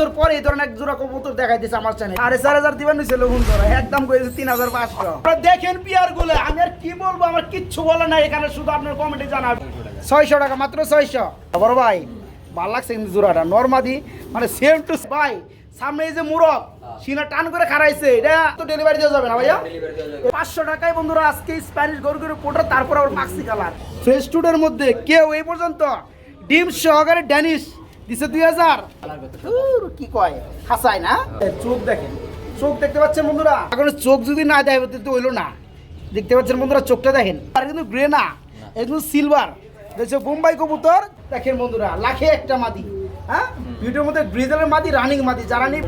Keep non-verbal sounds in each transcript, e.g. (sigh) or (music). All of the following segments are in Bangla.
বছর পরে এই ধরনের এক জোড়া কবুতর দেখাইতেছে আমার চ্যানেল সাড়ে চার হাজার দিবেন লগুন ধরা একদম করেছে তিন হাজার পাঁচশো। দেখেন পিয়ারগুলো আমি আর কি বলব আমার কিচ্ছু বলে না এখানে শুধু আপনার কমেন্টে জানাবেন ছয়শো টাকা মাত্র ছয়শো। বড় ভাই ভালো লাগছে কিন্তু জোড়াটা। নর্মাদি মানে সেম টু ভাই সামনে এই যে মুরগ সিনা টান করে খারাইছে এটা তো ডেলিভারি দেওয়া যাবে না ভাইয়া? পাঁচশো টাকায় বন্ধুরা আজকে স্প্যানিশ গরু গরু পোটার তারপর আবার মাক্সি কালার ফ্রেশ টুডের মধ্যে কেউ এই পর্যন্ত ডিম সহকারে ড্যানিশ দিছে দুই হাজার। কি কয়? হাসায় না? চোখ দেখেন। চোখ দেখতে পাচ্ছেন বন্ধুরা? এখন চোখ যদি না দেয় তো হইল না। দেখতে পাচ্ছেন বন্ধুরা চোখটা দেখেন। আর কিন্তু গ্রে না একদম সিলভার দেখছ বোম্বাই কবুতর? দেখেন বন্ধুরা লাখে একটা মাদি। হ্যাঁ? ভিডিওর মধ্যে ব্রিজেলের মাদি রানিং মাদি যারা নি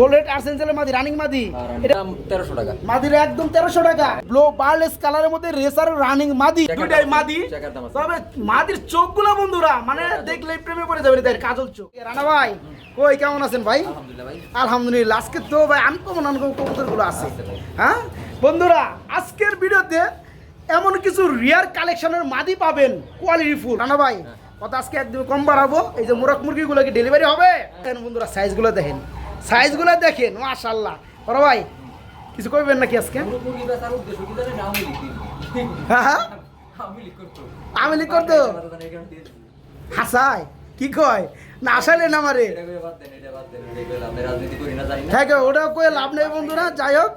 বোলেট আর্সেন্সেলের মাদি। রানিং মাদি এটা টাকা। মাদির একদম টাকা। ব্লো বার্লেস কালারের মধ্যে রেসার রানিং মাদি। দুইটাই মাদি। তবে মাদির চোখগুলো বন্ধুরা মানে দেখলেই প্রেমে পড়ে যাবে তাই কাজল চোখ। রানা ভাই কই কেমন আছেন ভাই? আলহামদুলিল্লাহ আজকে তো ভাই আনকমন আনকমন আছে। হ্যাঁ? বন্ধুরা আজকের ভিডিওতে এমন কিছু রিয়ার কালেকশনের মাদি পাবেন কোয়ালিটি ফুল রানা ভাই কথা আজকে একদম কম বাড়াবো? এই যে মুরগ মুরগিগুলো কি ডেলিভারি হবে? দেখেন বন্ধুরা সাইজগুলো দেখেন। সাইজগুলো দেখেন মাশাল্লাহ বড় ভাই কিছু করবেন নাকি আজকে? আমি লিখ। করতো। হাসায় কি কয়? না আসাইলে না মারে হ্যাঁ ওটা কয়ে লাভ নেই বন্ধুরা যাই হোক।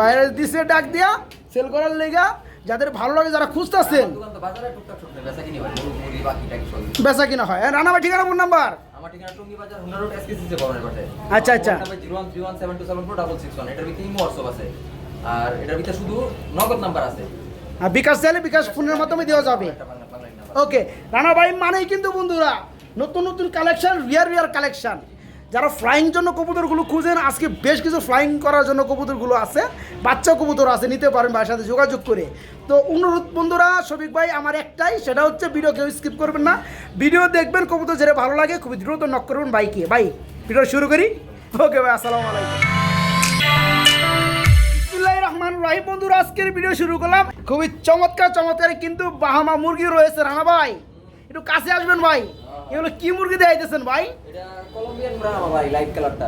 বাইরে দিছে ডাক দিয়া সেল করার লেগা যাদের ভালো লাগে যারা খুঁজতেছেন। বেচা কিনি হয়। রানা ভাই ঠিকানা ফোন নাম্বার আচ্ছা, আচ্ছা। আর এটার ভিতরে শুধু নগদ নাম্বার আছে। আর বিকাশ চাইলে বিকাশ ফোনের মাধ্যমে দেওয়া যাবে। ওকে। রানা ভাই মানেই কিন্তু বন্ধুরা নতুন নতুন কালেকশন রিয়ার রিয়ার কালেকশন যারা ফ্লাইং জন্য কবুতরগুলো খুঁজেন, আজকে বেশ কিছু ফ্লাইং করার জন্য কবুতরগুলো আছে, বাচ্চা কবুতর আছে, নিতে পারেন ভাইয়ের সাথে যোগাযোগ করে। তো অনুরোধ বন্ধুরা, শফিক ভাই, আমার একটাই, সেটা হচ্ছে ভিডিও কেউ স্কিপ করবেন না। ভিডিও দেখবেন, কবুতর যেটা ভালো লাগে, খুবই দ্রুত নক করবেন বাইকে। ভাই ভিডিও শুরু করি? ওকে ভাই, আসসালামু আলাইকুম। রাহিম বন্ধুরা, আজকের ভিডিও শুরু করলাম। খুবই চমৎকার চমৎকার কিন্তু বাহামা মুরগি রয়েছে, রানা ভাই। একটু কাছে আসবেন ভাই। এগুলো কি মুরগি দেখাইতেছেন ভাই?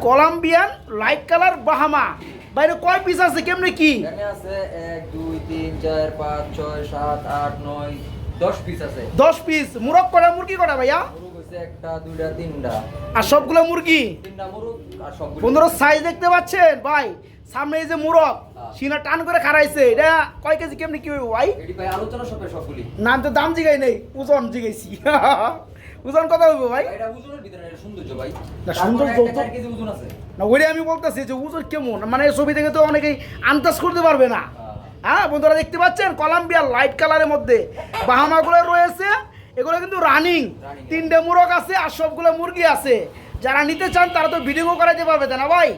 কলম্বিয়ান লাইট কালার বাহামা বাইরে কয় পিস আছে কেমনে কি? আছে এক দুই তিন চার পাঁচ ছয় সাত আট নয় দশ পিস আছে। দশ পিস মুরগ করা মুরগি করা ভাইয়া? আর সবগুলো মুরগি? বন্ধুরা সাইজ দেখতে পাচ্ছেন? ভাই সামনে এই যে মুরগ সিনা টান করে খারাইছে এটা কয় কেজি কেমনে কি ভাই? আলোচনা সবে নাম তো দাম জিগাই নেই ওজন জিগাইছি। (laughs) ওজন কত হইব ভাই? এটা ওজনের ভিতরে এটা সৌন্দর্য ভাই। না, সৌন্দর্য তো- কেজি ওজন আছে। না ওইটাই আমি বলতেছি যে ওজন কেমন? মানে ছবি থেকে তো অনেকেই আন্দাজ করতে পারবে না। হ্যাঁ। বন্ধুরা দেখতে পাচ্ছেন? কলাম্বিয়া লাইট কালারের মধ্যে বাহামাগুলো রয়েছে। এগুলো কিন্তু রানিং তিনটে মুরগ আছে আর সবগুলো মুরগি আছে। যারা নিতে চান তারা তো বিডিংও করাতে পারবে না ভাই?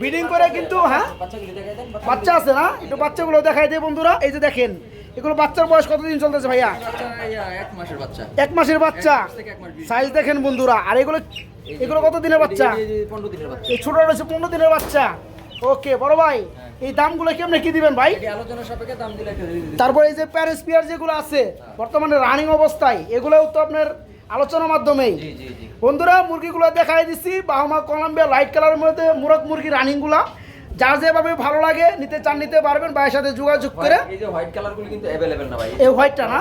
বিডিং করে কিন্তু হ্যাঁ? বাচ্চা আছে না? একটু বাচ্চাগুলো দেখাই দেয় বন্ধুরা এই যে দেখেন। এগুলো বাচ্চার বয়স কতদিন চলতেছে ভাইয়া? এক মাসের বাচ্চা। এক মাসের। সাইজ দেখেন বন্ধুরা। আর এগুলো এগুলো কত দিনের বাচ্চা? এই যে- এই যে পনেরো দিনের বাচ্চা এই ছোট রয়েছে পনেরো দিনের বাচ্চা। ওকে বড় ভাই এই দামগুলো কেমনে কি দিবেন ভাই? এটি আলোচনা সাপেক্ষে দাম দিলে একটা তারপরে এই যে প্যারেস পিয়ার যেগুলো আছে বর্তমানে রানিং অবস্থায় এগুলোও তো আপনার আলোচনার মাধ্যমেই। বন্ধুরা মুরগিগুলো দেখাই দিচ্ছি। বাহামা কলম্বিয়া লাইট কালারের মধ্যে মুরগ মুরগি রানিংগুলা যার যেভাবে ভালো লাগে নিতে চান নিতে পারবেন ভাইয়ের সাথে যোগাযোগ করে। এই যে হোয়াইট কালার কিন্তু অ্যাভেলেবেল না ভাই। এই হোয়াইটটা না?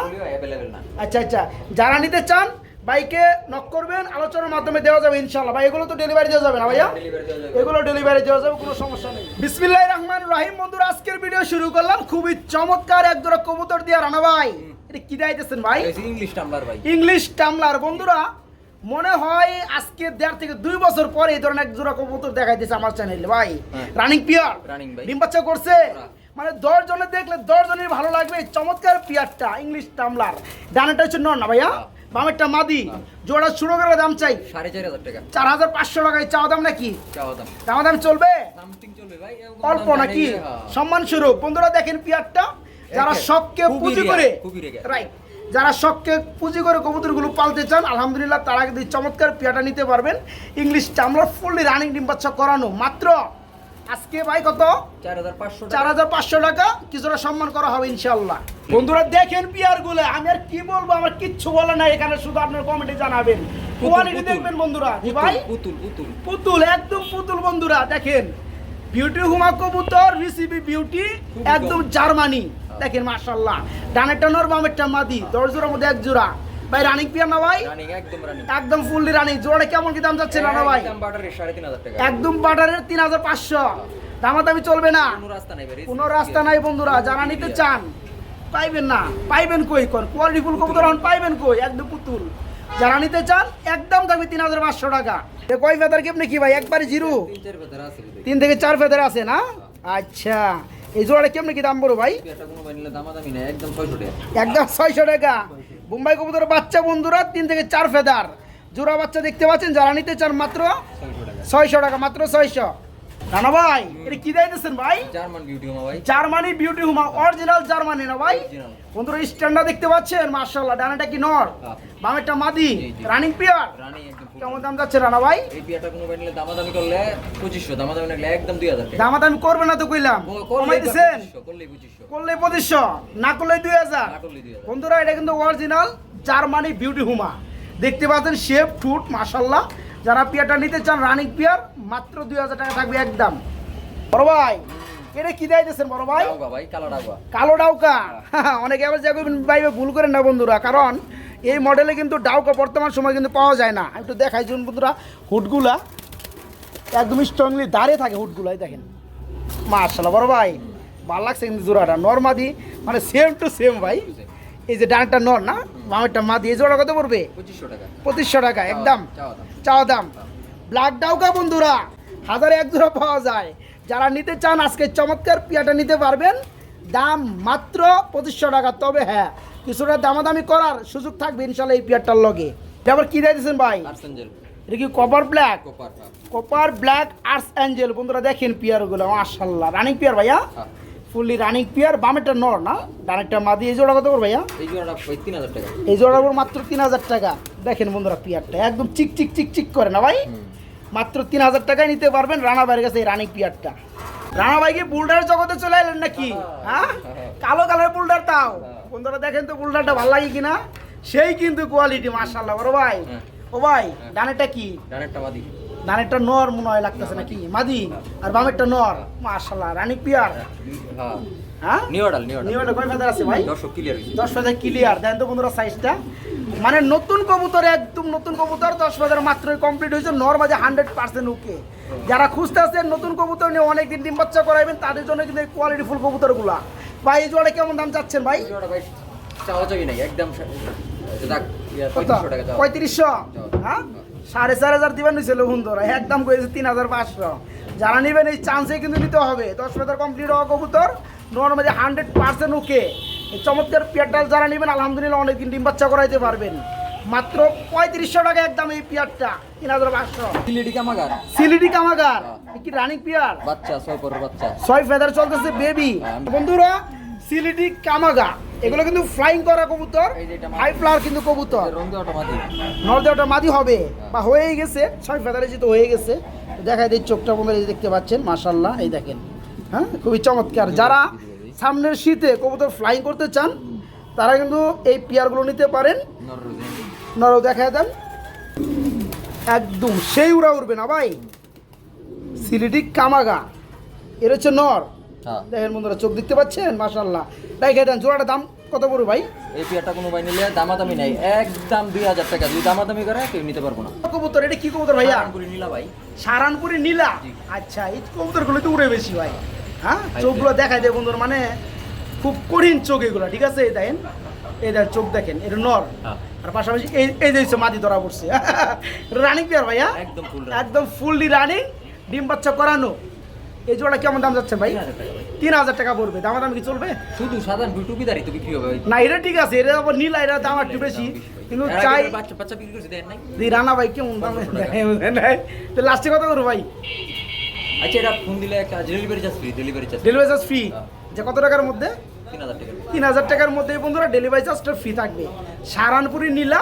আচ্ছা আচ্ছা। যারা নিতে চান বাইকে নক করবেন আলোচনার মাধ্যমে দেওয়া যাবে ইনশাল্লাহ ভাই এগুলো তো ডেলিভারি দেওয়া যাবে না ভাইয়া? যাবে। এগুলো ডেলিভারি দেওয়া যাবে কোনো সমস্যা নেই। বিসমিল্লাহ রহমান রাহিম বন্ধুরা আজকের ভিডিও শুরু করলাম। খুবই চমৎকার এক জোড়া কবুতর দিয়ে রানা ভাই। এটা কি দাইতেছেন ভাই? ইংলিশ টাম্বলার ভাই। ইংলিশ টামলার বন্ধুরা। মনে হয় আজকে দেড় থেকে দুই বছর পরে এই ধরনের এক জোড়া কবুতর দেখাইতেছে আমার চ্যানেলে ভাই হ্যাঁ। রানিং পিয়ার Running ভাই। ডিম বাচ্চা করছে। মানে দশ জনে দেখলে দশ জনের ভালো লাগবে। চমৎকার পিয়ারটা ইংলিশ টামলার ডানাটা হচ্ছে নন না ভাইয়া? হ্যাঁ। বামেরটা মাদি। জোড়া শুরু করে দাম চাই। সাড়ে চার হাজার টাকা। চার হাজার পাঁচশো টাকায় চাওয়া দাম নাকি? চাওয়া দাম। চাওয়া দাম চলবে? অল্প নাকি? হ্যাঁ। সম্মান স্বরূপ বন্ধুরা দেখেন পিয়ারটা যারা সবকে পুঁজি করে রাইট যারা শখকে পুঁজি করে কবুতরগুলো পালতে চান আলহামদুলিল্লাহ তারা কিন্তু চমৎকার পিয়াটা নিতে পারবেন। ইংলিশ চামড়া ফুললি রানিং ডিম বাচ্চা করানো। মাত্র আজকে ভাই কত? চার হাজার পাঁচশো টাকা। কিছুটা সম্মান করা হবে ইনশাল্লাহ বন্ধুরা দেখেন পিয়ারগুলো আমি আর কি বলব আমার কিচ্ছু বলে না এখানে শুধু আপনার কমেন্টে জানাবেন। কোয়ালিটি দেখবেন বন্ধুরা। ভাই? পুতুল পুতুল। পুতুল একদম পুতুল বন্ধুরা। দেখেন বিউটি হুমা কবুতর রিসিবি বিউটি একদম জার্মানি। দেখেন মাশাল্লাহ ডানেরটা নর বামেরটা মাদি। দশ জোড়ার মধ্যে এক জোড়া। ভাই রানিং পিয়ার না ভাই? একদম রানিং একদম ফুললি রানিং জোড়া কেমন কি দাম যাচ্ছে না ভাই? একদম বাটারের টাকা। একদম দামাদামি চলবে না। কোনো রাস্তা নাই ভাই কোনো রাস্তা নাই বন্ধুরা। যারা নিতে চান পাইবেন না। পাইবেন কই কোন? কোয়ালিটি ফুল কবুতর এখন পাইবেন কই? একদম পুতুল। যারা নিতে চান একদম থাকবে তিন হাজার পাঁচশো টাকা। কয় ফেদার কেমনি কি ভাই? একবারে জিরো? তিন থেকে চার ফেদার আছে না? আচ্ছা। এই জোড়াটা কেমনি কি দাম বলো ভাই? একদম ছয়শো টাকা। মুম্বাই বোম্বাই কবুতর বাচ্চা বন্ধুরা তিন থেকে চার ফেদার। জোড়া বাচ্চা দেখতে পাচ্ছেন যারা নিতে চান মাত্র ছয়শো টাকা মাত্র ছয়শো। রানা ভাই এটা কি দিতেছেন ভাই? জার্মান বিউটি ভাই। জার্মানি বিউটি হুমা অরিজিনাল জার্মানি না ভাই। বন্ধুরা স্ট্যান্ডার্ড দেখতে পাচ্ছেন? মার্শাল্লাহ ডানাটা কি নর? হ্যাঁ। বামেরটা মাদি। Running pair. কেমন দাম যাচ্ছে রানা ভাই? এই কোনো দামাদামি করলে পঁচিশশো দামাদামি নিলে একদম দামাদামি করবে না তো কইলাম। কমাই করলে না করলে দুই হাজার। না করলেই দুই হাজার। বন্ধুরা এটা কিন্তু অরিজিনাল জার্মানি বিউটি হুমা। দেখতে পাচ্ছেন শেপ ঠুট মাশাল্লাহ যারা পিয়ারটা নিতে চান রানিং পিয়ার মাত্র দুই হাজার টাকা থাকবে একদম। বড় ভাই এটা কি দেয় দিয়েছেন বড় ভাই? কালো ডাউকা। (laughs) অনেকে আবার যাবে ভাই ভুল করেন না বন্ধুরা কারণ এই মডেলে কিন্তু ডাউকা বর্তমান সময় কিন্তু পাওয়া যায় না। একটু দেখাই শুনুন বন্ধুরা হুডগুলা একদম স্ট্রংলি দাঁড়িয়ে থাকে হুডগুলাই দেখেন। মার্শাল্লাহ বড় ভাই ভালো লাগছে কিন্তু জোড়াটা। নর্মাদি মানে সেম টু সেম ভাই। এই যে ডানটা নর না? বামেরটা মাদি এই জোড়া কত পড়বে? পঁচিশশো টাকা। একদম। চাওয়া দাম। ব্ল্যাক ডাউকা বন্ধুরা হাজারে এক জোড়া পাওয়া যায়। যারা নিতে চান আজকে চমৎকার পিয়াটা নিতে পারবেন। দাম মাত্র পঁচিশশো টাকা তবে হ্যাঁ কিছুটা দামাদামি করার সুযোগ থাকবে ইনশাল্লাহ এই পিয়ারটার লগে। আবার কি দিয়েছেন ভাই? এটা কি copper black copper black arts angel বন্ধুরা দেখেন পিয়ারগুলো মাশাল্লাহ রানিং পিয়ার ভাইয়া? হ্যাঁ। ফুললি রানিং পিয়ার বামেরটা নর না? ডানেরটা মাদি এই জোড়া কত করে ভাইয়া? এই জোড়াটা তিন হাজার টাকা। এই জোড়ার উপর মাত্র তিন হাজার টাকা। দেখেন বন্ধুরা পিয়ারটা একদম চিক চিক চিক চিক করে না ভাই? মাত্র তিন হাজার টাকায় নিতে পারবেন রানা ভাইয়ের কাছে এই রানিং পিয়ারটা রানা ভাই কি বুলডার জগতে চলে এলেন নাকি? হ্যাঁ কালো কালার বুলডার তাও। বন্ধুরা দেখেন তো বুলডারটা ভালো লাগে কিনা? সেই কিন্তু কোয়ালিটি মার্শাল্লাহ বড় ভাই। হ্যাঁ। ও ভাই ডানেরটা কি? ডানেরটা বাদি ডানেরটা নর মনে হয় লাগতেছে নাকি? মাদি আর বামেরটা নর। মার্শাল্লাহ রানিং পিয়ার। হ্যাঁ। হ্যাঁ? কয় ফেদার আছে ভাই? দর্শক ক্লিয়ার ক্লিয়ার দেন তো বন্ধুরা সাইজটা মানে নতুন কবুতর একদম নতুন কবুতর দশ হাজার মাত্রই কমপ্লিট হয়েছে। নর্মালি হান্ড্রেড পার্সেন্ট ওকে যারা খুঁজতে আছেন নতুন কবুতর নিয়ে অনেকদিন ডিম বাচ্চা করাইবেন তাদের জন্য কিন্তু কোয়ালিটি ফুল কবুতরগুলা। ভাই এই জোড়া কেমন দাম চাচ্ছেন ভাই? ভাই চাওয়া চাবি নাই। একদম পঁয়ত্রিশশো পঁয়ত্রিশশো? হ্যাঁ। সাড়ে চার হাজার দিবেন নিছিল বন্ধুরা একদম করেছে তিন হাজার পাঁচশো। যারা নেবেন এই চান্সে কিন্তু নিতে হবে। দশ হাজার কমপ্লিট হওয়া কবুতর নর্মালি হান্ড্রেড পার্সেন্ট ওকে এই চমৎকার পেয়ারটা যারা নেবেন আলহামদুলিল্লাহ অনেকদিন ডিম বাচ্চা করাইতে পারবেন। মাত্র পঁয়ত্রিশশো টাকা একদম এই পিয়ারটা তিন হাজার পাঁচশো। সিলেটি কামাগার? সিলিডি কামাগার। কি রানিং পিয়ার? বাচ্চা ছয় পরের বাচ্চা। ছয় ফেদার চলতেছে বেবি হ্যাঁ। বন্ধুরা সিলিডি কামাগা এগুলো কিন্তু ফ্লাইং করা কবুতর হাই ফ্লাওয়ার কিন্তু কবুতর। রং দেওয়াটা মাদি হবে বা হয়েই গেছে ছয় ফেদারে যেহেতু হয়ে গেছে। দেখাই দিই চোখটা বন্ধুরা এই দেখতে পাচ্ছেন মাশাল্লাহ এই দেখেন। হ্যাঁ খুবই চমৎকার। যারা সামনের শীতে কবুতর ফ্লাইং করতে চান তারা কিন্তু এই পিয়ারগুলো নিতে পারেন। নররোজে নর দেখায় দেন। একদম সেই উড়া উড়বে না ভাই। সিলিটি কামাগা এর হচ্ছে নর। হ্যাঁ দেখেন বন্ধুরা চোখ দেখতে পাচ্ছেন? মাশাল্লাহ দেখে দেন জোড়াটা দাম কত পড়বে ভাই? এই পেয়ারটা কোনো ভাই নিলে দামাদামি নাই। একদম দুই হাজার টাকা। যদি দামাদামি করে কেউ নিতে পারব না। কবুতর এটা কি কবুতর ভাইয়া? নিলা ভাই। সারানপুরি নীলা? আচ্ছা এই কবুতরগুলো তো উড়ে বেশি ভাই। হ্যাঁ? চোখগুলো দেখায় দেয় বন্ধুর মানে খুব কঠিন চোখ এগুলো ঠিক আছে? এই দেখেন এই দেখেন চোখ দেখেন এটা নর। হ্যাঁ। আর পাশাপাশি এই এই যে মাটি ধরা পড়ছে। (laughs) রানিং পেয়ার ভাইয়া? একদম ফুল একদম ফুললি রানিং ডিম বাচ্চা করানো। এই জোড়া কেমন দাম যাচ্ছে ভাই? তিন হাজার টাকা পড়বে। দামা দাম কি চলবে? শুধু সাধারণ টুপিদারি তো বিক্রি হবে না এটা ঠিক আছে। এটা আবার নীলা এটা দাম একটু বেশি। কিন্তু চাই বাচ্চা বাচ্চা বিক্রি করছে দেন নাই। রানা ভাই কেমন দাম? তো লাস্টে কত করব ভাই? আচ্ছা এটা ফোন দিলে একটা delivery charge free delivery charge delivery charge free যে কত টাকার মধ্যে? তিন হাজার টাকা তিন হাজার টাকার মধ্যে বন্ধুরা ডেলিভারি চার্জটা ফ্রি থাকবে। সারানপুরি নীলা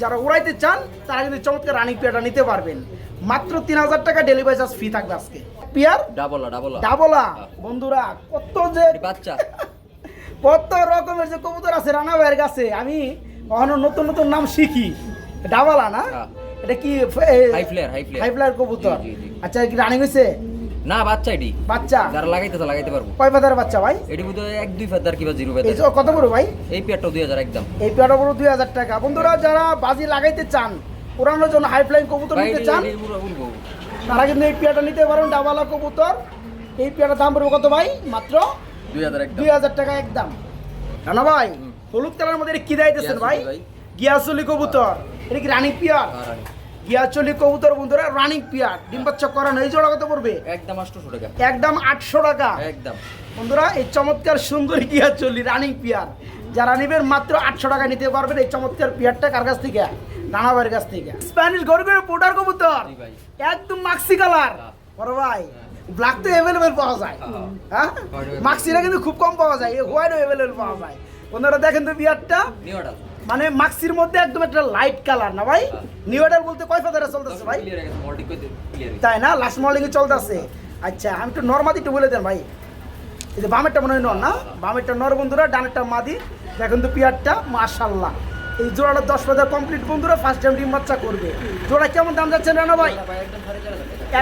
যারা উড়াইতে চান তারা কিন্তু চমৎকার রানিং পেয়ারটা নিতে পারবেন। মাত্র তিন হাজার টাকা ডেলিভারি চার্জ ফ্রি থাকবে আজকে। পেয়ার ডাবলা ডাবলা ডাবলা বন্ধুরা কত যে বাচ্চা। (laughs) কত রকমের যে কবুতর আছে রানা ভাইয়ের কাছে আমি কখনো নতুন নতুন নাম শিখি। ডাবলা না? হ্যাঁ। এটা কি high flyer high flyer high flyer কবুতর। আচ্ছা কি রানিং হয়েছে না বাচ্চা এটি। বাচ্চা? যারা লাগাইতেছে লাগাইতে পারব। কয় পাতার বাচ্চা ভাই? এটি বুধ এক দুই ফেদার কিংবা জিরো এই ফেদার যে কত বড় ভাই? এই পেয়ারটাও দুই হাজার একদম। এই পেয়ারটা বড় দুই হাজার টাকা। বন্ধুরা যারা বাজি লাগাইতে চান পুরানোর জন্য হাই ফ্লাইং কবুতর নিতে চান। তারা কিন্তু এই পেয়ারটা নিতে পারেন ডাবালা কবুতর। এই পেয়ারটার দাম পড়বে কত ভাই? মাত্র দুই হাজার টাকা একদম। কেন ভাই হলুদ কালার মধ্যে কি দিতেছেন ভাই? গিয়াসুলি ভাই। কবুতর। এটা কি রানিং পিয়ার? রানি। গিয়াচলি কবুতর বন্ধুরা রানিং পিয়ার। ডিম বাচ্চা করানো এই জোড়া কত পড়বে? একদম আটশোশো টাকা। একদম আটশো টাকা। একদম। বন্ধুরা এই চমৎকার সুন্দর গিয়াচলি রানিং পিয়ার। যারা নেবেন মাত্র আটশো টাকা নিতে পারবেন এই চমৎকার পিয়ারটা কার কাছ থেকে? রানাবাইয়ের কাছ থেকে। স্প্যানিশ গরগরের পোটার কবুতর। একদম মাক্সি কালার। হ্যাঁ। বড় ভাই ব্ল্যাক তো অ্যাভেলেবেল পাওয়া যায়। হ্যাঁ। হ্যাঁ? মাক্সিটা কিন্তু খুব কম পাওয়া যায় হোয়াইট অ্যাভেলেবেল পাওয়া যায়। বন্ধুরা দেখেন তো বিয়ারটা। মানে মাক্সির মধ্যে একদম একটা লাইট কালার না ভাই? হ্যাঁ। নিউ অর্ডার বলতে কয় ফাদারে চলতেছে ভাই? তাই না? লাস্ট মর্নিং এ চলতেছে। আচ্ছা আমি একটু নর্মাদি একটু বলে দেন ভাই। এই যে বামেরটা মনে হয় নর না? বামেরটা নর বন্ধুরা ডানেরটা মাদি। দেখেন তো পিয়ারটা মাশাল্লাহ এই জোড়াটা দশ হাজার কমপ্লিট বন্ধুরা ফার্স্ট টাইম ডিম বাচ্চা করবে। জোড়া কেমন দাম যাচ্ছে না ভাই?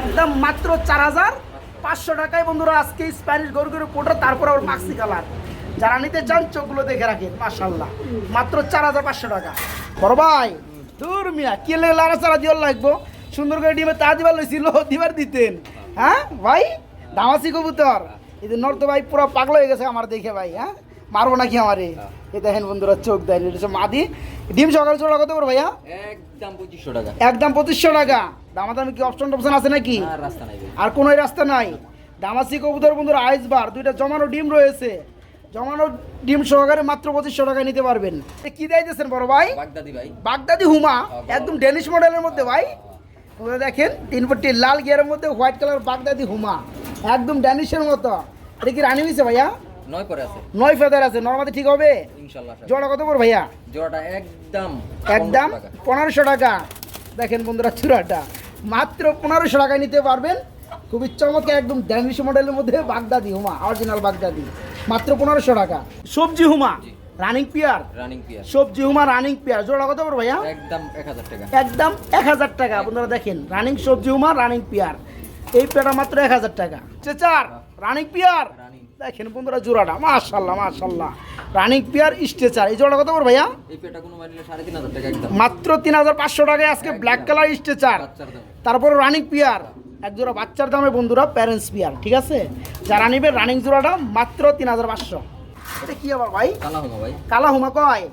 একদম মাত্র চার হাজার পাঁচশো টাকায় বন্ধুরা, আজকে স্প্যানিশ গরু গরু পোটা তারপর আবার মাক্সি কালার যারা নিতে চান, চোখগুলো দেখে রাখেন মাশাল্লাহ মাত্র চার হাজার পাঁচশো টাকা। বড় ভাই দূর মিয়া, কে লেগে লাড়া চারা দিওর লাগবো? সুন্দর করে ডিমে তা দিবার লইছিল দিবার দিতেন। হ্যাঁ ভাই? দামাসি কবুতর। এই যে নর্ত ভাই পুরো পাগল হয়ে গেছে আমার দেখে, ভাই হ্যাঁ? মারবো নাকি আমারে? এই দেখেন বন্ধুরা চোখ দেন এটা হচ্ছে মাদি। ডিম সকালে চোরা কত করে ভাইয়া? একদম পঁচিশশো টাকা। একদম পঁচিশশো টাকা। দামাদামি কি অপশন টপশন আছে নাকি? আর রাস্তা নাই আর কোনো রাস্তা নাই। দামাসি কবুতর বন্ধুর আইস বার। দুইটা জমানো ডিম রয়েছে। জমানো ডিম সহকারে মাত্র পঁচিশশো টাকায় নিতে পারবেন। কি দিয়েছেন বড় ভাই? বাগদাদি ভাই। বাগদাদি হুমা? একদম ডেনিশ মডেলের মধ্যে ভাই। তোমরা দেখেন তিন পট্টি লাল গিয়ারের মধ্যে হোয়াইট কালার বাগদাদি হুমা। একদম ড্যানিশের মতো। এটা কি রানি হয়েছে ভাইয়া? নয় পরে আছে। নয় ফেদার আছে নর্মাদি ঠিক হবে? ইনশাল্লাহ জোড়া কত করে ভাইয়া? জোড়াটা একদম একদম পনেরোশো টাকা। দেখেন বন্ধুরা চূড়াটা। মাত্র পনেরোশো টাকায় নিতে পারবেন। খুবই চমৎকার একদম ড্যানিশ মডেলের মধ্যে বাগদাদি হুমা অরিজিনাল বাগদাদি। মাত্র পনেরোশো টাকা। সবজি হুমা রানিং পিয়ার রানিং পিয়ার সবজি হুমা রানিং পেঁয়াজ জোড়া কত পড়বে ভাইয়া? একদম এক হাজার টাকা। একদম এক হাজার টাকা। আপনারা দেখেন রানিং সবজি হুমা রানিং পেয়ার এই পেয়ারটা মাত্র এক হাজার টাকা। চেচার রানিং পেয়ার দেখেন বন্ধুরা জোড়াটা মাশাল্লাহ মাশাল্লাহ রানিং পেয়ার স্ট্রেচার। এই জোড়াটা কত পড়বে ভাইয়া? এই পেটা কোনো মানিলে সাড়ে তিন হাজার টাকা একদম। মাত্র তিন হাজার পাঁচশো টাকায় আজকে ব্ল্যাক কালার স্ট্রেচার। তারপর রানিং পিয়ার। এক জোড়া বাচ্চার দামে বন্ধুরা প্যারেন্টস পিয়ার ঠিক আছে? যারা নিবে রানিং জোড়াটা মাত্র তিন হাজার পাঁচশো। এটা কি আবার ভাই? কালা হোমা ভাই। কালা হুমা কয়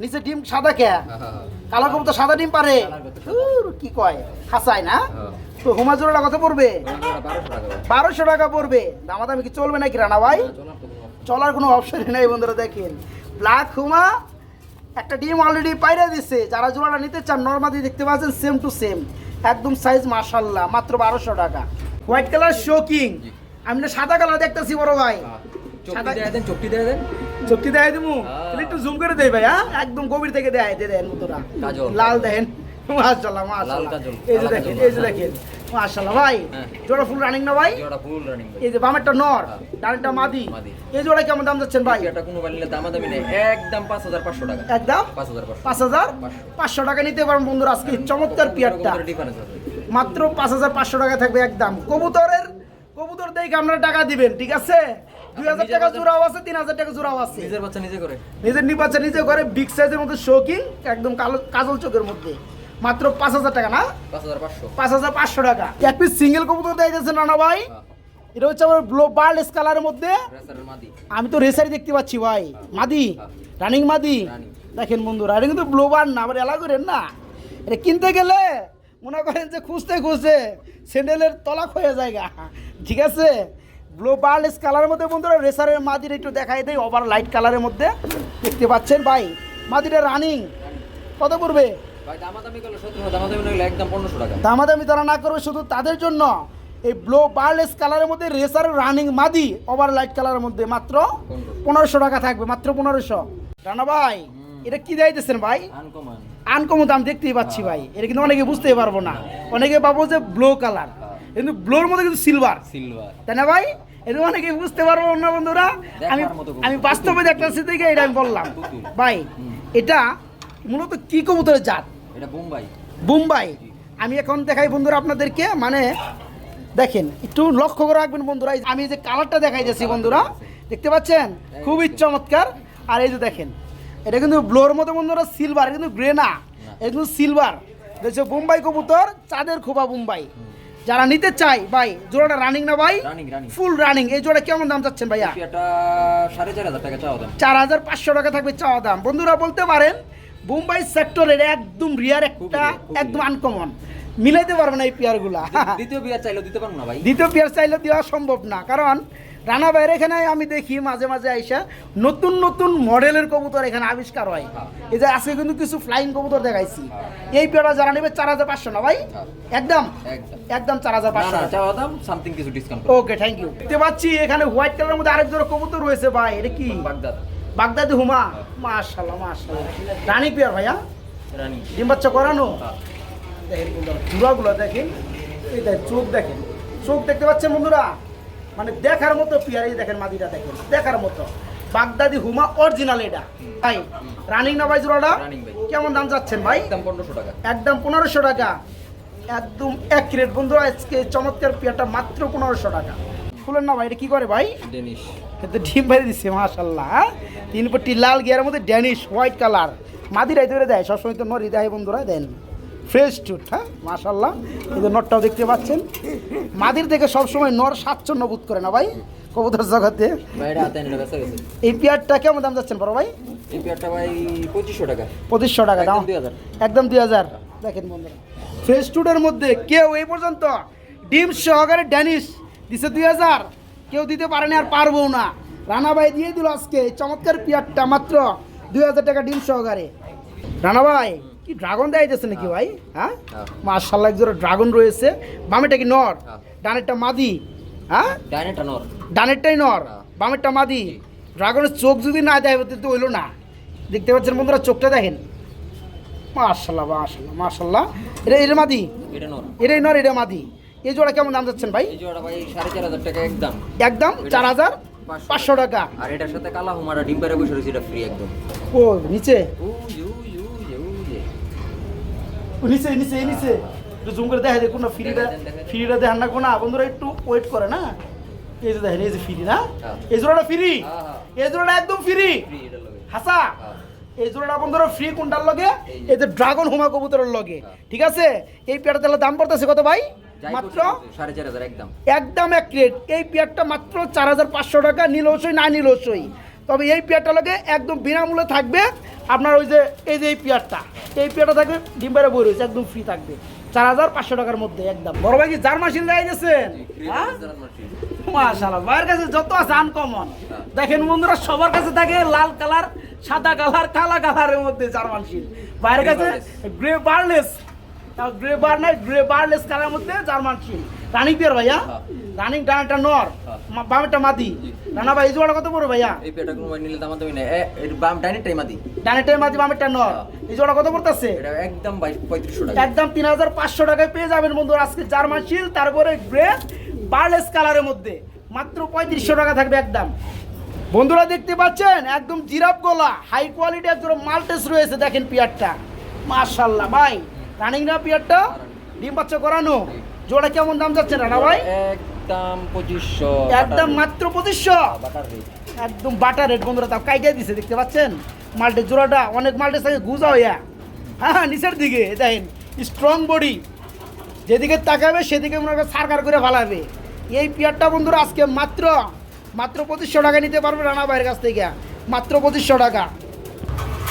নিচে ডিম সাদা কে? হ্যাঁ, হ্যাঁ, হ্যাঁ। কালা কবুতর সাদা ডিম পারে? কি কয়? হাসায় না? হ্যাঁ। তো হুমা জোড়াটা কত পড়বে? বারোশো টাকা পড়বে। দামাদামি কি চলবে নাকি রানা ভাই? চলার কোনো অপশনই নেই বন্ধুরা দেখেন। ব্ল্যাক হুমা একটা ডিম অলরেডি পাইরে দিচ্ছে যারা জোড়াটা নিতে চান নর্মালি দেখতে পাচ্ছেন সেম টু সেম একদম সাইজ মাশাল্লাহ মাত্র বারোশো টাকা। White colour shocking. আমি না সাদা কালার দেখতেছি বড় ভাই। চোখটি দেন চোখটি দেয়া দেন। চোখটি দেয় দিমু? হ্যাঁ। একটু জুম করে ভাই হ্যাঁ? একদম গভীর থেকে দেয় দিয়ে দেন মতোরা লাল দেখেন (laughs) মাশাল্লাহ কাজল, এই যে দেখেন কাজল, এই যে হ্যাঁ। দেখেন মাশাল্লাহ ভাই। হ্যাঁ। জোড়া ফুল রানিং না ভাই? জোড়া ফুল রানিং ভাই। এই যে বামেরটা নর হ্যাঁ। ডানেরটা মাদি। এই জোড়া কেমন দাম যাচ্ছেন ভাই? এটা কোনো মানিলে দামাদামি নেই। একদম পাঁচ হাজার পাঁচশো টাকা। একদম? পাঁচ হাজার পাঁচশো। পাঁচ হাজার? পাঁচশো। পাঁচশো টাকা নিতে পারেন বন্ধুরা আজকে চমৎকার পিয়ারটা। মাত্র পাঁচ হাজার পাঁচশো টাকা থাকবে একদম। কবুতরের কবুতর দেখে আপনারা টাকা দিবেন ঠিক আছে? দুই হাজার টাকা জোড়াও আছে তিন হাজার টাকা জোড়াও আছে। নিজের বাচ্চা নিজে করে। নিজের নিবাচা নিজে করে বিগ সাইজের মধ্যে শৌকিং একদম কালো কাজল চোখের মধ্যে। মাত্র পাঁচ হাজার টাকা না? পাঁচ হাজার পাঁচশো। টাকা। এক পিস সিঙ্গেল কবুতর দিয়ে দিয়েছেন রানা ভাই এটা হচ্ছে আমার ব্লো বার্লেস কালারের মধ্যে। আমি তো রেসারি দেখতে পাচ্ছি ভাই। মাদি? রানিং মাদি। দেখেন বন্ধুরা এটা কিন্তু ব্লোবার না আবার এলা করেন না। এটা কিনতে গেলে মনে করেন যে খুঁজতে খুঁজতে স্যান্ডেলের তলাক হয়ে যায় গা। ঠিক আছে? ব্লোবার্লেস কালারের মধ্যে বন্ধুরা রেসারের মাদির একটু দেখাই দেয় ওভার লাইট কালারের মধ্যে। দেখতে পাচ্ছেন ভাই মাদিটা রানিং কত পড়বে? দামাদামি তারা না করবে শুধু তাদের জন্য এই ব্লো বার্লেস কালারের মধ্যে রেসার রানিং মাদি ওভার লাইট কালারের মধ্যে মাত্র পনেরোশো। টাকা থাকবে মাত্র পনেরোশো। রানা ভাই এটা কি দিতেছেন ভাই? আনকমন। আনকমন দাম দেখতেই পাচ্ছি ভাই এটা কিন্তু অনেকে বুঝতেই পারব না। অনেকে পাবো যে ব্লু কালার কিন্তু ব্লোর মধ্যে কিন্তু সিলভার সিলভার তাই না ভাই? এটা অনেকে বুঝতে পারব অন্য বন্ধুরা। আমি। আমি বাস্তবে দেখতেছি থেকে এটা আমি বললাম। ভাই এটা মূলত কি কবুতরের জাত? এটা বোম্বাই। বোম্বাই। আমি এখন দেখাই বন্ধুরা আপনাদেরকে মানে দেখেন একটু লক্ষ্য করে রাখবেন বন্ধুরা আমি যে কালারটা দেখাই যাচ্ছি বন্ধুরা দেখতে পাচ্ছেন? খুবই চমৎকার। আর এই যে দেখেন এটা কিন্তু ব্লোর মতো বন্ধুরা সিলভার কিন্তু গ্রে না এটা কিন্তু সিলভার। দেখছ বোম্বাই কবুতর চাঁদের খোপা বোম্বাই। যারা নিতে চাই ভাই জোড়াটা রানিং না ভাই? ফুল রানিং এই জোড়া কেমন দাম চাচ্ছেন ভাইয়া? চার হাজার পাঁচশো টাকা থাকবে চাওয়া দাম। বন্ধুরা বলতে পারেন মুম্বাই সেক্টরের একদম রিয়ার একটা একদম আনকমন মিলাইতে পারবে না এই পেয়ারগুলা দ্বিতীয় (laughs) বিয়ার চাইলেও দিতে পারব না ভাই। দ্বিতীয় পেয়ার চাইলে দেওয়া সম্ভব না কারণ রানা বাইরে এখানে আমি দেখি মাঝে মাঝে আইসা নতুন নতুন মডেলের কবুতর এখানে আবিষ্কার হয়। হ্যাঁ। এই যে আজকে কিন্তু কিছু ফ্লাইং কবুতর দেখাইছি। এই পেয়ারটা যারা নেবে চার হাজার পাঁচশো না ভাই? হ্যাঁ। একদম? একদম। একদম চার হাজার পাঁচশো। দাম সামথিং কিছু ডিসকাউন্ট ওকে থ্যাংক ইউ দেখতে পাচ্ছি এখানে হোয়াইট কালারের মধ্যে আরেক জোড়া কবুতর রয়েছে ভাই এটা কি? বাগদাদ। বাগদাদি হুমা। মাশাল্লাহ মাশাল্লাহ। রানী পেয়ার ভাইয়া? রানিং। ডিম বাচ্চা করানো? হ্যাঁ। দেখেন এই দেখেন চোখ দেখেন। চোখ দেখতে পাচ্ছেন বন্ধুরা? মানে দেখার মতো পেয়ার এই দেখেন মাদিটা দেখেন। দেখার মতো। বাগদাদি হুমা অরিজিনাল এটা। ভাই রানিং না ভাই জোড়াটা? কেমন দাম যাচ্ছেন ভাই? একদম পনেরোশো টাকা। একদম পনেরোশো টাকা। একদম এক রেট বন্ধুরা আজকে চমৎকার পেয়ারটা মাত্র পনেরোশো টাকা। খুলেন না ভাই এটা কি করে ভাই? কিন্তু ডিম বাইরে দিচ্ছে মাশাল্লাহ হ্যাঁ? তিন পট্টি লাল গিয়ারের মধ্যে ড্যানিশ হোয়াইট কালার মাদিরাই ধরে দেয় সবসময় তো নরি দেয় বন্ধুরা দেন। ফ্রেশ টুট হ্যাঁ? মাশাল্লাহ এই যে নটটাও দেখতে পাচ্ছেন। মাদির থেকে সবসময় নর স্বাচ্ছন্দ্য বোধ করে না ভাই কবুতর জগতে? এই পেয়ারটা কেমন দাম যাচ্ছেন বড় ভাই? এই পেয়ারটা ভাই পঁচিশশো টাকা। পঁচিশশো টাকা দাম একদম 2000 একদম দুই হাজার। দেখেন বন্ধুরা। ফ্রেশ টুডের মধ্যে কেউ এই পর্যন্ত ডিম সহকারে ড্যানিশ দিছে দুই হাজার। কেউ দিতে পারেনি আর পারব না। রানাভাই দিয়ে দিল আজকে। এই চমৎকার পিয়ারটা মাত্র দুই হাজার টাকা ডিম সহকারে। রানাভাই কি ড্রাগন দেয় যাচ্ছে নাকি ভাই? হ্যাঁ? হ্যাঁ। মার্শাল্লাহ এক জোড়া ড্রাগন রয়েছে। বামেটা কি নর? হ্যাঁ। ডানেরটা মাদি। হ্যাঁ? ডানেরটা নর। ডানেরটাই নর। হ্যাঁ। বামেরটা মাদি। ড্রাগনের চোখ যদি না দেয় তো হইল না। দেখতে পাচ্ছেন বন্ধুরা চোখটা দেখেন। মার্শাল্লাহ মার্শাল্লাহ মার্শাল্লাহ এটা এটা মাদি? এটা নর। এটাই নর এটা মাদি। এই জোড়া কেমন দাম যাচ্ছেন ভাই? এই জোড়া ভাই সাড়ে চার হাজার টাকা একদম। একদম? চার হাজার? পাঁচশো টাকা। আর এটার সাথে কালা হুমারা ডিম পেরে বসে রয়েছে এটা ফ্রি একদম। ও নিচে? ও ইউ ইউ ইউ ইউ নিচে নিচে নিচে। একটু জুম করে দেখা দেখুন না ফ্রিটা। ফ্রিটা দেখান না কোনা বন্ধুরা একটু ওয়েট করে না? এই যে দেখেন এই যে ফ্রি না? হ্যাঁ। এই জোড়াটা ফ্রি হ্যাঁ, হ্যাঁ। এই জোড়াটা একদম ফ্রি হাসা। এই জোড়াটা বন্ধুরা ফ্রি কোনটার লগে? এই যে। ড্রাগন হোমা কবুতরের লগে। ঠিক আছে? এই পেয়ারটা তাহলে দাম পড়তেছে কত ভাই? মাত্র? সাড়ে চার হাজার একদম। একদম এক রেট এই পেয়ারটা মাত্র চার হাজার পাঁচশো টাকা নীল অবশ্যই না নীল অবশ্যই তবে এই পেয়ারটা লগে একদম বিনামূল্যে থাকবে। আপনার ওই যে এই যে এই পেয়ারটা এই পেয়ারটা থাকবে ডিম্বারে বই রয়েছে একদম ফ্রি থাকবে। চার হাজার পাঁচশো টাকার মধ্যে একদম। বড় ভাই কি জার্মাশিল দেয় গেছেন হ্যাঁ? মাশাআল্লাহ ভাইয়ের কাছে যত আছে আনকমন দেখেন বন্ধুরা সবার কাছে থাকে লাল কালার সাদা কালার কালা কালারের মধ্যে জার্মান শিল ভাইয়ের কাছে গ্রে বার্লেস গ্রে বার নাই গ্রে বার্লেস কালারের মধ্যে জার্মান শিল রানিং পিয়ার ভাইয়া? হ্যাঁ। রানিং ডানাটা নর হ্যাঁ। বামেরটা মাদি। রানা ভাই এই কত পড়ো ভাইয়া? এই পেটা কোনো নিলে দাম তুমি না এর বাম ডাইনেটাই মাদি। ডানেরটাই মাদি বামেরটা নর। হ্যাঁ। এই জোড়া কত পড়তেছে? এটা একদম বাইশ পঁয়ত্রিশশো টাকা। একদম তিন হাজার পাঁচশো টাকায় পেয়ে যাবেন বন্ধু আজকে জার্মান শিল তারপরে গ্রে বার্লেস কালারের মধ্যে। মাত্র পঁয়ত্রিশশো টাকা থাকবে একদম। বন্ধুরা দেখতে পাচ্ছেন একদম জিরাপ গলা হাই কোয়ালিটি একদম মাল্টেস রয়েছে দেখেন পিয়ারটা। মাশাল্লাহ ভাই। রানিং না পিয়ারটা ডিম বাচ্চা করানো। জোড়া কেমন দাম যাচ্ছে রানা ভাই? একদম পঁচিশশো একদম মাত্র পঁচিশশো একদম বাটার রেট বন্ধুরা তাও কাইটা দিছে দেখতে পাচ্ছেন? মাল্টের জোড়াটা অনেক মাল্টের থাকে গুজা হইয়া। হ্যাঁ হ্যাঁ নিচের দিকে দেখেন স্ট্রং বডি যেদিকে তাকাবে সেদিকে মনে হয় সারকার করে ফালাবে। এই পেয়ারটা বন্ধুরা আজকে মাত্র মাত্র পঁচিশশো টাকা নিতে পারবে রানা ভাইয়ের কাছ থেকে। মাত্র পঁচিশশো টাকা।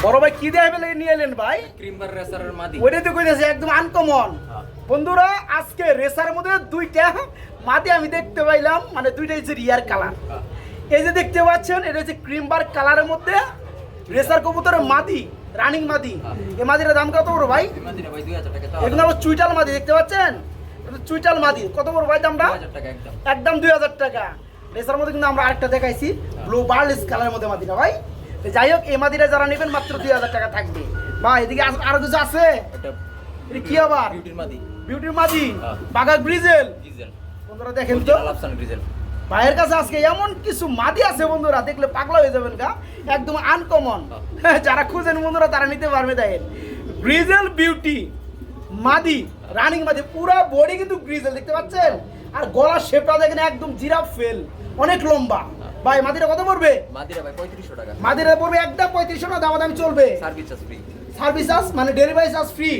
বড় ভাই কি দেয় ফেলে নিয়ে এলেন ভাই? ক্রিমবার রেসারের মাদি। ওইটাই তো কইতেছে একদম আনকমন হ্যাঁ। বন্ধুরা আজকে রেসার মধ্যে দুইটা মাটি আমি দেখতে পাইলাম মানে দুইটা হচ্ছে রিয়ার কালার হ্যাঁ। এই যে দেখতে পাচ্ছেন এটা হচ্ছে ক্রিম বার কালারের মধ্যে রেসার কবুতরের মাদি রানিং মাদি। হ্যাঁ। এই মাদির দাম কত বড় ভাই? এগুলো আবার চুইটাল মাদি দেখতে পাচ্ছেন? চুইটাল মাদি। কত বড় ভাই দামটা? একদম। দুই হাজার টাকা। রেসার মধ্যে কিন্তু আমরা আরেকটা দেখাইছি ব্লু বার্লিস কালারের মধ্যে মাদিটা ভাই। যাই হোক এই মাদিটা যারা নেবেন মাত্র দুই হাজার টাকা থাকবে। ভাই এদিকে আরও কিছু আছে? কি আবার? বিউটির মাদি। বিউটির মাদি? হ্যাঁ। বাঘা ডিজেল বন্ধুরা দেখেন তো। গ্রিজেল ভাইয়ের কাছে আজকে এমন কিছু মাদি আছে বন্ধুরা দেখলে পাগলা হয়ে যাবেন গা। একদম আনকমন (laughs) যারা খুঁজেন বন্ধুরা তারা নিতে পারবে দেখেন। গ্রিজেল বিউটি মাদি রানিং মাদি পুরো বডি কিন্তু গ্রিজেল দেখতে পাচ্ছেন? আর গলার শেপটা দেখেন একদম জিরাফ ফেল অনেক লম্বা। ভাই মাদিরা কত পড়বে? মাদিরা ভাই পঁয়ত্রিশশো টাকা। মাদিরা পড়বে একদম পঁয়ত্রিশশো না দামাদামি চলবে। Service charge free service charge মানে ডেলিভারি চার্জ ফ্রি.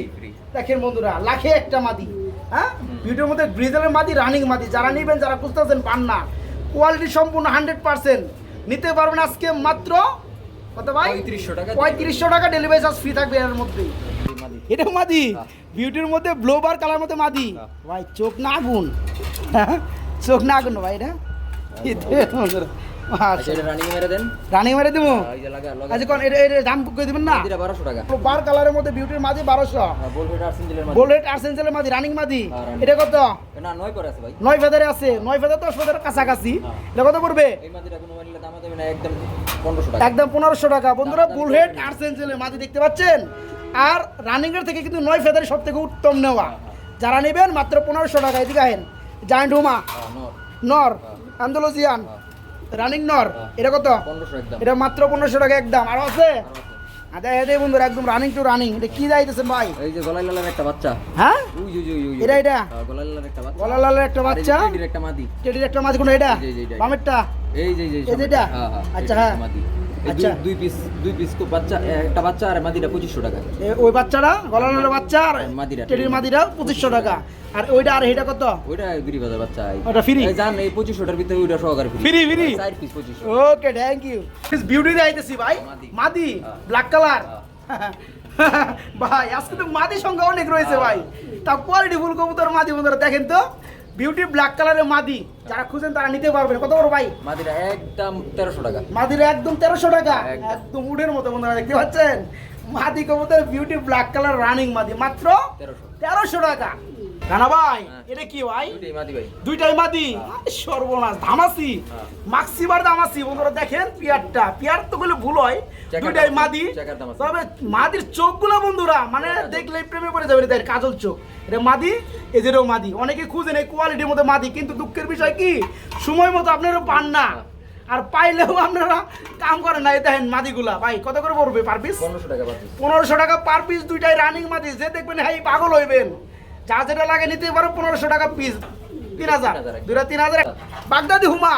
দেখেন বন্ধুরা লাখে একটা মাদি হ্যাঁ? ভিডিওর মধ্যে ব্রিজেলের মাদি রানিং মাদি যারা নেবেন যারা খুঁজতেছেন পান না। কোয়ালিটি সম্পূর্ণ হান্ড্রেড পার্সেন্ট নিতে পারবেন আজকে মাত্র কত ভাই? 3500 টাকা। পঁয়ত্রিশশো টাকা ডেলিভারি চার্জ ফ্রি থাকবে এর মধ্যেই এটা মাদি। বিউটির মধ্যে ব্লোবার কালার মধ্যে মাদি। ভাই চোখ না আগুন। হ্যাঁ? চোখ না আগুন ভাই এটা? আচ্ছা এটা রানিং মেরে দেন। রানিং মেরে দেবো এই যে লাগা লাগা। আচ্ছা কোন এটা দাম দিবেন না? টাকা। বার কালারের মধ্যে বিউটির হ্যাঁ মাদি। বোলেট রানিং মাদি হ্যাঁ, এটা কত? না নয় করে আছে ভাই। নয় ফেদারে আছে। নয় ফেদার দশ ফেদারের কাছাকাছি। হ্যাঁ। এটা কত পড়বে? এই মাদিরা কোনো মানিলে দাম দেবে না একদম পনেরোশো টাকা। একদম পনেরোশো টাকা। বন্ধুরা বুলহেড দেখতে পাচ্ছেন? আর রানিং এর থেকে কিন্তু নয় ফেদারের সব থেকে উত্তম নেওয়া। যারা নেবেন মাত্র পনেরোশো টাকা। এদিকে আহেন জায়েন্ট হুমা। হ্যাঁ নর। নর। আন্দোলজিয়ান রানিং নর এটা কত? এটা মাত্র পনেরোশো টাকা একদম। আর আছে? আচ্ছা এটাই বন্ধুরা একদম রানিং টু রানিং এটা কি যাইতেছেন ভাই? এই যে গলায় লালের একটা বাচ্চা। হ্যাঁ? উই উই উই উই এটা, এটা? গলায় লালের একটা বাচ্চা। গলা লালের একটা আর বাচ্চা? টেডির একটা মাদি। টেডির একটা মাঝ কোনো এটা? এই যে, এই যে, এই যে। বামেরটা? এই যে এই যে এটা? আচ্ছা, হ্যাঁ। আচ্ছা। দুই- দুই পিস দুই পিস তো বাচ্চা একটা বাচ্চা আর মাদিটা পঁচিশশো টাকা। ওই বাচ্চাটা গলা বাচ্চা আর মাদিরা, টেডির মাদিরা পঁচিশশো টাকা। আর ওইটা আর এইটা কত? ওইটা গিরি বাজার বাচ্চা ওটা free? জান এই পঁচিশশোটার ভিতরে ওইটা সহকারে ফ্রি Free, free? চার পিস পঁচিশশো। ওকে থ্যাংক ইউ বিউটি আইতেছি ভাই। মাদি। হ্যাঁ। ব্ল্যাক কালার (laughs) ভাই আজকে তো মাদি সংখ্যা অনেক রয়েছে ভাই। তা কোয়ালিটি ফুল কবুতর মাদি বন্ধুরা দেখেন তো। বিউটি ব্ল্যাক কালারের মাদি যারা খুঁজেন তারা নিতে পারবেন। কত বড় ভাই? মাদিরা একদম তেরোশো টাকা। মাদিরা একদম তেরোশো টাকা? একদম। উডের মতো বন্ধুরা দেখতে পাচ্ছেন? মাদি কবুতর বিউটি ব্ল্যাক কালার রানিং মাদি। মাত্র তেরোশো। তেরোশো টাকা। রানা ভাই হ্যাঁ। এটা কি ভাই? দুইটাই মাদি আরে সর্বনাশ ধামাসি। হ্যাঁ। মাক্সিবার দামাসি বন্ধুরা দেখেন পিয়ারটা। পিয়ার তো বলে ভুল হয়। দুইটাই মাদি। তবে মাদির চোখগুলো বন্ধুরা মানে দেখলে প্রেমে পড়ে যাবে কাজল চোখ। এটা মাদি এদেরও মাদি। অনেকে খুঁজেন এই কোয়ালিটির মধ্যে মাদি কিন্তু দুঃখের বিষয় কি? সময় মতো আপনারা পান না। হ্যাঁ। আর পাইলেও আপনারা কাম করেন না। দেখেন মাদিগুলা। ভাই কত করে পড়বে পার পিস পনেরোশো টাকা পনেরোশো টাকা পার পিস দুইটাই রানিং মাদি। যে দেখবেন হ্যাঁ পাগল হইবেন। যা যেটা লাগে নিতে পারো পনেরোশো টাকা পিস তিন হাজার। দুইটা তিন হাজার। বাগদাদি হুমা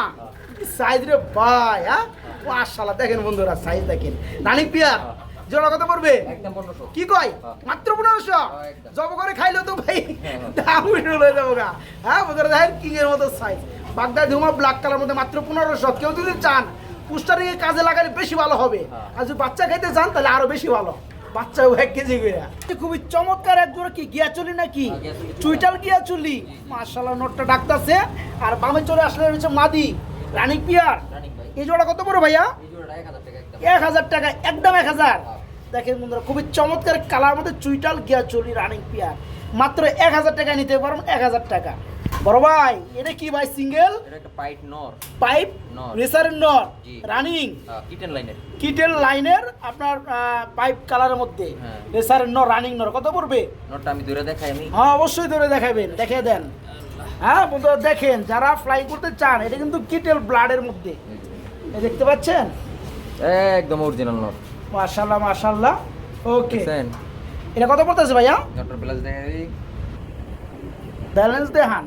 সাইজ রে ভাই হ্যাঁ? দেখেন বন্ধুরা সাইজ দেখেন। রানিং পিয়ার জোড়া কত পড়বে? কি কয়? হ্যাঁ। মাত্র পনেরোশো? হ্যাঁ, জব করে খাইলো তো ভাই হ্যাঁ, হ্যাঁ। দাম উঠে হয়ে যাব গা। হ্যাঁ বন্ধুরা দেখেন কিং এর মতো সাইজ বাগদাদি হুমা ব্ল্যাক কালার মধ্যে মাত্র পনেরোশো। কেউ যদি চান পুস্টারিং কাজে লাগালে বেশি ভালো হবে। হ্যাঁ। আর যদি বাচ্চা খাইতে চান তাহলে আরও বেশি ভালো। বাচ্চাও এক কেজি করে খুবই চমৎকার এক জোড়া কি গিয়া চলি নাকি? হ্যাঁ, গিয়া। চুইটাল গিয়া চুলি। মাশাআল্লাহ নোটটা ডাকতাছে। আর বামে চলে আসলে হচ্ছে মাদি। Running pair. এই জোড়া কত বড় ভাইয়া? এক হাজার টাকা একদম। এক হাজার হ্যাঁ। দেখেন বন্ধুরা খুবই চমৎকার কালার মধ্যে চুইটাল গিয়া চলি রানিং পিয়ার। মাত্র এক হাজার টাকা নিতে পারবেন এক হাজার টাকা। বড় ভাই এটা কি ভাই সিঙ্গেল এটা একটা পাইট নর পাইপ নর। রেসারের নর রানিং কিটেন লাইনের কিটেল লাইনের আপনার পাইপ কালারের মধ্যে। রেসারের নর রানিং নর কত পড়বে? নটটা আমি দূরে দেখাই আমি। হ্যাঁ অবশ্যই ধরে দেখাবেন দেখে দেন। হ্যাঁ বন্ধুরা দেখেন যারা ফ্লাই করতে চান এটা কিন্তু কিটেল ব্লাডের মধ্যে। দেখতে পাচ্ছেন? একদম অরিজিনাল নট মাশাল্লাহ মাশাল্লাহ ওকে এটা কত পড়তেছে ভাইয়া? নটর প্লাস দেখাই। ব্যালেন্স দেখান।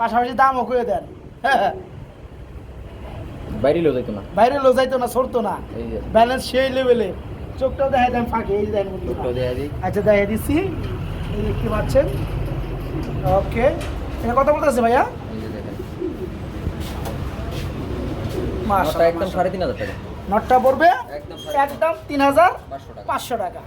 পাশাপাশি দামও করে দেন। বাইরে লো যাইতো না। বাইরে লো যাইতো না সরতো না। ব্যালেন্স সেই লেভেলে চোখটাও দেখাই দেন ফাঁকে এই। দিই। আচ্ছা দেখাই দিচ্ছি। দেখতে পাচ্ছেন। ওকে। এটা কত বলতেছে ভাইয়া? নটটা একদম সাড়ে তিন হাজার টাকা। নটটা পড়বে একদম তিন হাজার। পাঁচশো টাকা।